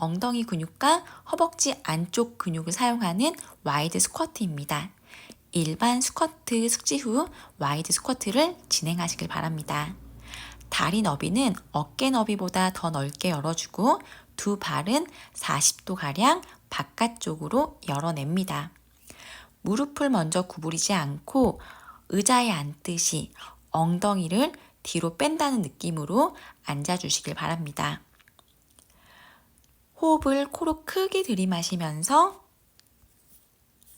엉덩이 근육과 허벅지 안쪽 근육을 사용하는 와이드 스쿼트입니다. 일반 스쿼트 숙지 후 와이드 스쿼트를 진행하시길 바랍니다. 다리 너비는 어깨 너비보다 더 넓게 열어주고 두 발은 40도 가량 바깥쪽으로 열어냅니다. 무릎을 먼저 구부리지 않고 의자에 앉듯이 엉덩이를 뒤로 뺀다는 느낌으로 앉아주시길 바랍니다. 호흡을 코로 크게 들이마시면서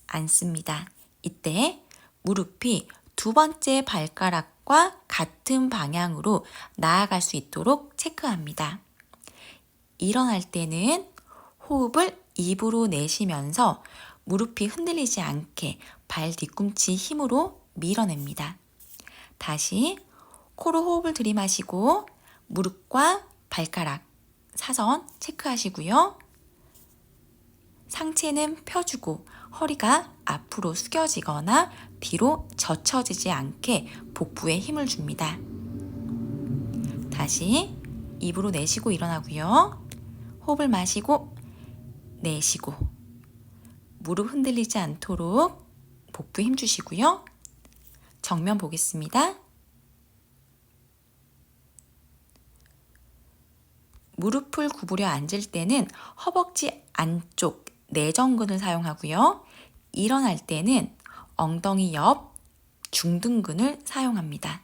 앉습니다. 이때 무릎이 두 번째 발가락과 같은 방향으로 나아갈 수 있도록 체크합니다. 일어날 때는 호흡을 입으로 내쉬면서 무릎이 흔들리지 않게 발 뒤꿈치 힘으로 밀어냅니다. 다시 코로 호흡을 들이마시고 무릎과 발가락 사선 체크하시고요. 상체는 펴주고 허리가 앞으로 숙여지거나 뒤로 젖혀지지 않게 복부에 힘을 줍니다. 다시 입으로 내쉬고 일어나고요. 호흡을 마시고 내쉬고 무릎 흔들리지 않도록 복부에 힘 주시고요. 정면 보겠습니다. 무릎을 구부려 앉을 때는 허벅지 안쪽 내전근을 사용하고요. 일어날 때는 엉덩이 옆 중둔근을 사용합니다.